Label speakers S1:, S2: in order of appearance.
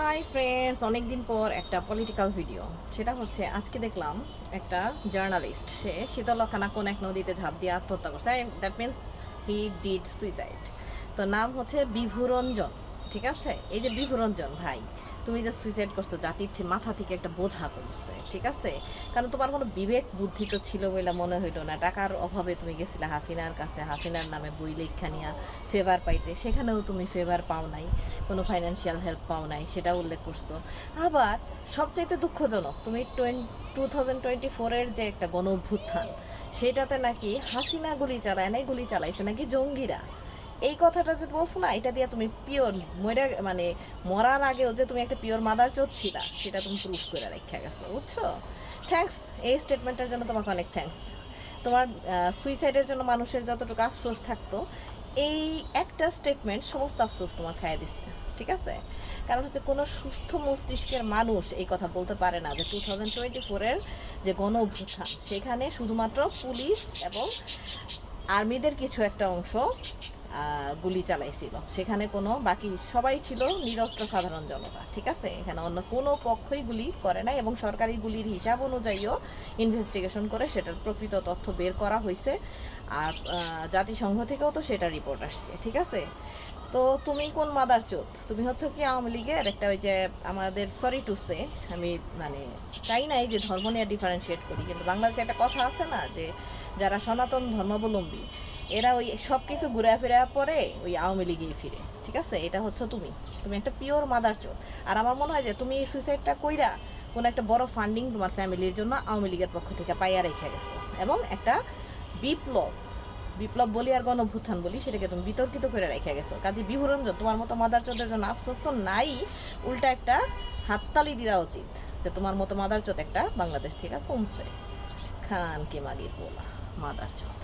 S1: Hi friends অনেকদিন পর একটা পলিটিক্যাল ভিডিও সেটা হচ্ছে, আজকে দেখলাম একটা জার্নালিস্ট সে শীতলখানা কোন এক নদীতে ঝাঁপ দিয়ে আত্মহত্যা করছে। That means he did suicide তো নাম হচ্ছে বিভুরঞ্জন, ঠিক আছে? এই যে বিভুরঞ্জন ভাই তুমি যে সুইসাইড করছ জাতির মাথা থেকে একটা বোঝা কমছে ঠিক আছে? কারণ তোমার কোনো বিবেক বুদ্ধি তো ছিল বলে মনে হইল না। টাকার অভাবে তুমি গেছিলে হাসিনার কাছে, হাসিনার নামে বই লেখা নিয়া ফেভার পাইতে। সেখানেও তুমি ফেভার পাও নাই, কোনো ফাইন্যান্সিয়াল হেল্প পাও নাই, সেটা উল্লেখ করছ। আবার সবচাইতে দুঃখজনক, তুমি টোয়েন টু থাউজেন্ড টোয়েন্টি ফোরের যে একটা গণ অভ্যুত্থান সেটাতে নাকি হাসিনা গুলি চালায় নাই গুলি চালাইছে, নাকি জঙ্গিরা? এই কথাটা যে বলছো না, এটা দিয়ে তুমি পিওর মরে মানে মরার আগেও যে তুমি একটা পিওর মাদার চোদ ছিলা সেটা তুমি প্রুফ করে রেখে গেছো, বুঝছ? থ্যাঙ্কস এই স্টেটমেন্টের জন্য তোমাকে অনেক থ্যাঙ্কস তোমার সুইসাইডের জন্য মানুষের যতটুকু আফসোস থাকতো, এই একটা স্টেটমেন্ট সমস্ত আফসোস তোমার খাইয়ে দিচ্ছে ঠিক আছে? কারণ হচ্ছে কোনো সুস্থ মস্তিষ্কের মানুষ এই কথা বলতে পারে না যে টু থাউজেন্ড টোয়েন্টি ফোরের যে গণ অভ্যুত্থান সেখানে শুধুমাত্র পুলিশ এবং আর্মিদের কিছু একটা অংশ গুলি চালাইছিল। সেখানে কোনো, বাকি সবাই ছিল নিরস্ত্র সাধারণ জনতা, ঠিক আছে? এখানে অন্য কোনো পক্ষই গুলি করে নাই এবং সরকারি গুলির হিসাব অনুযায়ীও ইনভেস্টিগেশন করে সেটার প্রকৃত তথ্য বের করা হয়েছে আর জাতিসংঘ থেকেও তো সেটা রিপোর্ট আসছে, ঠিক আছে? তো তুমি কোন মাদার চোদ? তুমি হচ্ছে কি আওয়ামী লীগের একটা ওই যে আমাদের সরি টু সে আমি মানে চাই নাই যে ধর্ম নিয়ে ডিফারেন্সিয়েট করি, কিন্তু বাংলাদেশে একটা কথা আছে না যে যারা সনাতন ধর্মাবলম্বী, এরা ওই সব কিছু ঘুরে ফিরে পরে ওই আওয়ামী লীগেই ফিরে। ঠিক আছে? এটা হচ্ছে তুমি। তুমি একটা পিওর মাদার চোদ আর আমার মনে হয় যে তুমি এই সুইসাইডটা কইরা কোনো একটা বড় ফান্ডিং তোমার ফ্যামিলির জন্য আওয়ামী লীগের পক্ষ থেকে পাইয়া রেখে গেছো। এবং একটা বিপ্লব বিপ্লব বলি আর গণভ্যুত্থান বলি, সেটাকে তুমি বিতর্কিত করে রেখে গেছো। কাজে বিহুরঞ্জন তোমার মতো মাদার চোদের জন্য আফসোস তো নাই, উল্টা একটা হাততালি দেওয়া উচিত যে তোমার মতো মাদার চোদ একটা বাংলাদেশ থেকে কমছে। খান কে মাগির বলা। মাদার চোদ